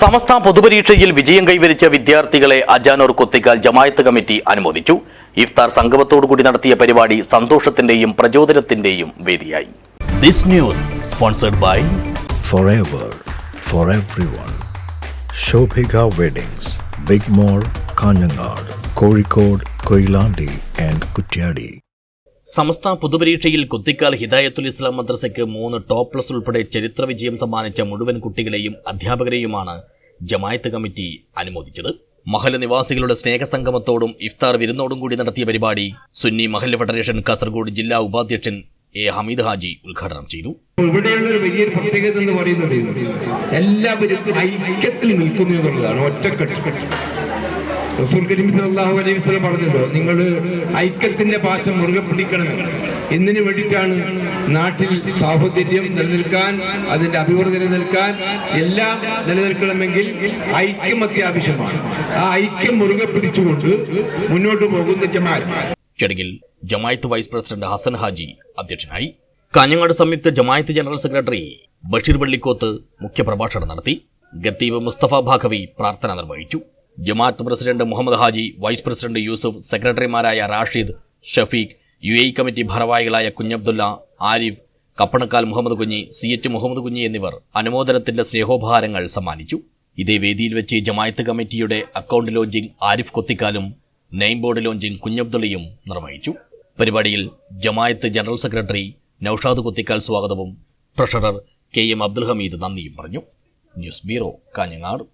സമസ്ത പൊതുപരീക്ഷയിൽ വിജയം കൈവരിച്ച വിദ്യാർത്ഥികളെ അജാനൂർ കൊത്തിക്കാൽ ജമായത്ത് കമ്മിറ്റി അനുമോദിച്ചു ഇഫ്താർ സംഗമത്തോടുകൂടി നടത്തിയ പരിപാടി സന്തോഷത്തിന്റെയും പ്രചോദനത്തിന്റെയും വേദിയായി this news sponsored by forever for everyone. Shobhika Weddings, Big mall Kanhangad Kozhikode Koilandi and Kutyadi. സമസ്ത പൊതുപരീക്ഷയിൽ കുത്തിക്കാൽ ഹിദായത്തുൽ ഇസ്ലാം മദ്രസയ്ക്ക് മൂന്ന് ടോപ്പ് പ്ലസ് ഉൾപ്പെടെ ചരിത്ര വിജയം സമ്മാനിച്ച മുഴുവൻ കുട്ടികളെയും അധ്യാപകരെയുമാണ് ജമായത്ത് കമ്മിറ്റി അനുമോദിച്ചത്. മഹൽ നിവാസികളുടെ സ്നേഹസംഗമത്തോടും ഇഫ്താർ വിരുന്നോടും കൂടി നടത്തിയ പരിപാടി സുന്നി മഹല്ല് ഫെഡറേഷൻ കാസർഗോഡ് ജില്ലാ ഉപാധ്യക്ഷൻ എ ഹമീദ് ഹാജി ഉദ്ഘാടനം ചെയ്തു. ഇവിടെയുള്ള ഒരു വലിയൊരു പ്രത്യേകത എന്ന് പറയുന്നത് എല്ലാവരും ഐക്യത്തിൽ നിൽക്കുന്നു എന്നുള്ളതാണ് ഒറ്റക്കെട്ട്. റസൂൽ കരീം സല്ലല്ലാഹു അലൈഹി വസ്ലം പറഞ്ഞല്ലോ നിങ്ങൾ ഐക്യത്തിന്റെ പാശം മുറുകെ പിടിക്കണം. എന്തിനു വേണ്ടിയിട്ടാണ് നാട്ടിൽ സാഹോദര്യം നിലനിൽക്കാൻ അതിന്റെ അഭിവൃദ്ധി നിലനിൽക്കാൻ എല്ലാം നിലനിൽക്കണമെങ്കിൽ ഐക്യം അത്യാവശ്യമാണ്. ആ ഐക്യം മുറുകെ പിടിച്ചുകൊണ്ട് മുന്നോട്ട് പോകുന്ന ജമാഅത്ത്. ചടങ്ങിൽ ജമായത്ത് വൈസ് പ്രസിഡന്റ് ഹസൻ ഹാജി അധ്യക്ഷനായി കാഞ്ഞങ്ങാട് സംയുക്ത ജമായത്ത് ജനറൽ സെക്രട്ടറി ബഷീർ വള്ളിക്കോത്ത് മുഖ്യപ്രഭാഷണം നടത്തി ഗത്തീബ് മുസ്തഫ ഭാഗവി പ്രാർത്ഥന നിർവഹിച്ചു. ജമാഅത്ത് president Muhammad Haji vice president Yusuf സെക്രട്ടറിമാരായ Rashid Shafeeq U A committee ഭാരവാഹികളായ കുഞ്ഞബ്ദുല്ല ആരിഫ് കപ്പണക്കാൽ മുഹമ്മദ് കുഞ്ഞി സി എച്ച് മുഹമ്മദ് കുഞ്ഞി എന്നിവർ അനുമോദനത്തിന്റെ സ്നേഹോപഹാരങ്ങൾ സമ്മാനിച്ചു. ഇതേ വേദിയിൽ വെച്ച് ജമായത്ത് കമ്മിറ്റിയുടെ അക്കൗണ്ട് ലോഞ്ചിംഗ് ആരിഫ് കൊത്തിക്കാലും നെയിം ബോർഡ് ലോഞ്ചിംഗ് കുഞ്ഞബ്ദുള്ളയും നിർവഹിച്ചു. പരിപാടിയിൽ ജമായത്ത് ജനറൽ സെക്രട്ടറി നൌഷാദ് കൊത്തിക്കാൽ സ്വാഗതവും treasurer K M Abdul Hameed നന്ദിയും പറഞ്ഞു. News bureau Kanhangad.